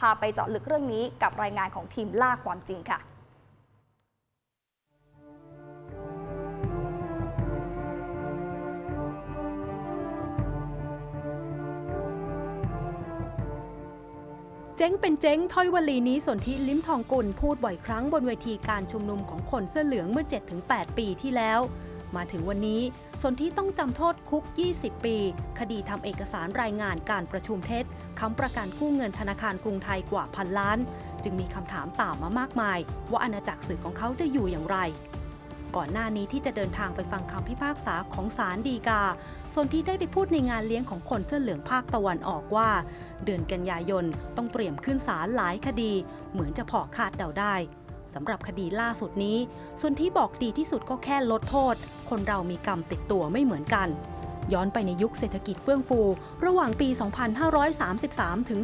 พาไปเจาะลึกเรื่องนี้กับรายงานของทีมล่าความจริงค่ะเจ๊งเป็นเจ๊งถ้อยวลีนี้สนธิลิ้มทองกุลพูดบ่อยครั้งบนเวทีการชุมนุมของคนเสื้อเหลืองเมื่อ 7-8 ปีที่แล้ว มาถึงวันนี้สนธิต้องจำโทษคุก 20 ปี คดีทำเอกสารรายงานการประชุมเท็จค้ำประกันกู้เงินธนาคารกรุงไทยกว่าพันล้าน จึงมีคำถามตามมามากมาย ว่าอาณาจักรสื่อของเขาจะอยู่อย่างไร ก่อนหน้านี้ที่จะเดินทางไปฟังคำพิพากษาของศาลฎีกาสนที่ได้ไปพูดในงานเลี้ยงของคนเสื้อเหลืองภาคตะวันออกว่า เดือนกันยายนต้องเตรียมขึ้นศาลหลายคดี เหมือนจะพอคาดเดาได้ สำหรับคดีล่าสุดนี้ ส่วนที่บอกดีที่สุดก็แค่ลดโทษ คนเรามีกรรมติดตัวไม่เหมือนกัน ย้อนไปในยุคเศรษฐกิจเฟื่องฟู ระหว่างปี 2533 ถึง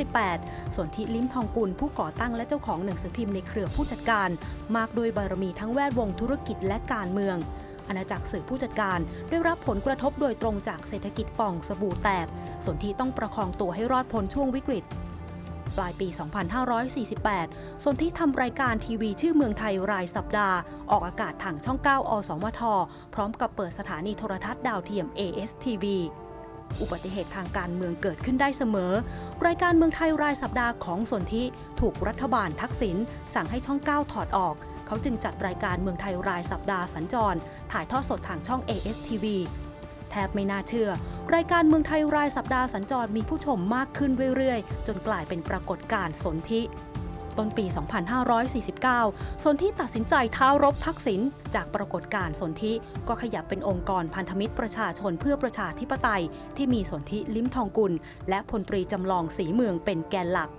2538 ส่วนที่ลิ้มทองกุลผู้ก่อตั้งและเจ้าของหนังสือพิมพ์ในเครือผู้จัดการ มากด้วยบารมีทั้งแวดวงธุรกิจและการเมืองอาณาจักรสื่อผู้จัดการได้รับผลกระทบโดยตรงจากเศรษฐกิจป่องสบู่แตก ส่วนที่ต้องประคองตัวให้รอดพ้นช่วงวิกฤต ปลายปี 2548 ส่วนที่ทำรายการทีวีชื่อเมืองไทยรายสัปดาห์ ออกอากาศทางช่อง 9 อสมท พร้อมกับเปิดสถานีโทรทัศน์ดาวเทียม ASTV อุบัติเหตุทางการเมืองเกิดขึ้นได้เสมอ รายการเมืองไทยรายสัปดาห์ของสนธิถูกรัฐบาลทักษิณสั่งให้ช่อง 9 ถอดออก เขาจึงจัดรายการเมืองไทยรายสัปดาห์สัญจร ถ่ายทอดสดทางช่อง ASTV แทบไม่น่าเชื่อ รายการเมืองไทยรายสัปดาห์สัญจรมีผู้ชมมากขึ้นเรื่อยๆ จนกลายเป็นปรากฏการณ์สนธิต้นปี 2549 สนธิตัดสินใจท้ารบทักษิณจากปรากฏการณ์สนธิก็ขยับเป็นองค์กรพันธมิตรประชาชนเพื่อประชาธิปไตย ที่มีสนธิลิ้มทองกุล และพลตรีจำลองสีเมืองเป็นแกนหลัก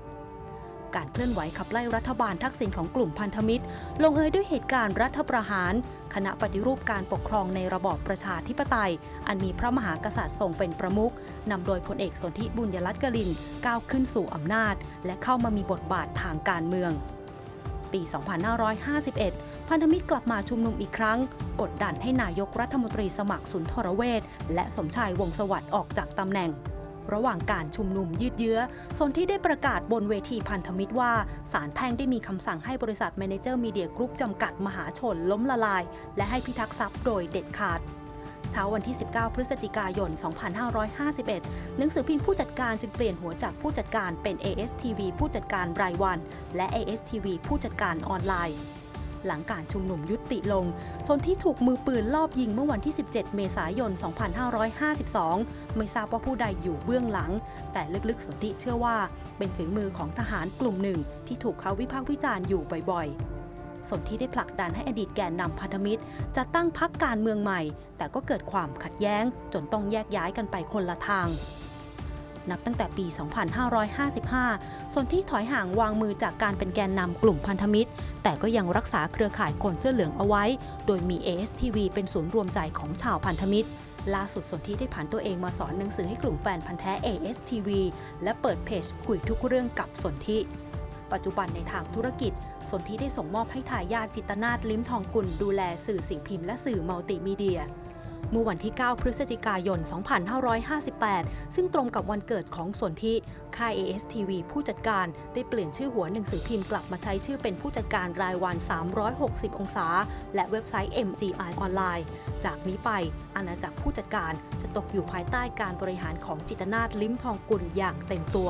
การเคลื่อนไหวขับไล่รัฐบาลทักษิณของกลุ่มพันธมิตร ลงเอยด้วยเหตุการณ์รัฐประหาร คณะปฏิรูปการปกครองในระบอบประชาธิปไตย อันมีพระมหากษัตริย์ทรงเป็นประมุขนำโดยพลเอกสนธิบุญยรัตน์กลินก้าวขึ้นสู่อำนาจ และเข้ามามีบทบาททางการเมือง ปี 2551 พันธมิตรกลับมาชุมนุมอีกครั้ง กดดันให้นายกรัฐมนตรีสมัครสุนทรเวชและสมชายวงสวัสดิ์ออกจากตำแหน่ง ระหว่างการชุมนุมยืดเยื้อสนที่ได้ประกาศบนเวทีพันธมิตรว่า ศาลแพ่งได้มีคำสั่งให้บริษัท Manager Media Group จำกัดมหาชนล้มละลาย และให้พิทักษ์ทรัพย์โดยเด็ดขาดเช้าวันที่ 19 พฤศจิกายน 2551 หนังสือพิมพ์ผู้จัดการจึงเปลี่ยนหัวจากผู้จัดการเป็น ASTV ผู้จัดการรายวัน และ ASTV ผู้จัดการออนไลน์ หลังการชุมนุมยุติลงสนที่ถูกมือปืนลอบยิงเมื่อวันที่ 17 เมษายน 2552 ไม่ทราบว่าผู้ใดอยู่เบื้องหลัง แต่ลึกๆสนธิเชื่อว่า เป็นฝีมือของทหารกลุ่มหนึ่ง ที่ถูกเขาวิพากษ์วิจารณ์อยู่บ่อยๆสนที่ได้ผลักดันให้อดีตแกนนำพันธมิตร จะตั้งพักการเมืองใหม่ แต่ก็เกิดความขัดแย้ง จนต้องแยกย้ายกันไปคนละทาง นับตั้งแต่ปี 2555 ส่วนที่ถอยห่างวางมือจากการเป็นแกนนำกลุ่มพันธมิตร แต่ก็ยังรักษาเครือข่ายคนเสื้อเหลืองเอาไว้ โดยมี ASTV เป็นศูนย์รวมใจของชาวพันธมิตรล่าสุดส่วนที่ได้ผ่านตัวเองมาสอนหนังสือให้กลุ่มแฟนพันธ์แท้ ASTV และเปิดเพจคุยทุกเรื่องกับสนธิปัจจุบันในทางธุรกิจ สนธิได้ส่งมอบให้ทายาทจิตนาถลิ้มทองกุลดูแลสื่อสิ่งพิมพ์และสื่อมัลติมีเดีย เมื่อวันที่ 9 พฤศจิกายน 2558 ซึ่งตรงกับวันเกิดของสนธิค่าย ASTV ผู้จัดการได้เปลี่ยนชื่อหัวหนังสือพิมพ์กลับมาใช้ชื่อเป็นผู้จัดการรายวัน 360 องศา และเว็บไซต์ MGI ออนไลน์ จากนี้ไปอาณาจักรผู้จัดการจะตกอยู่ภายใต้การบริหารของจิตนาถลิ้มทองกุลอย่างเต็มตัว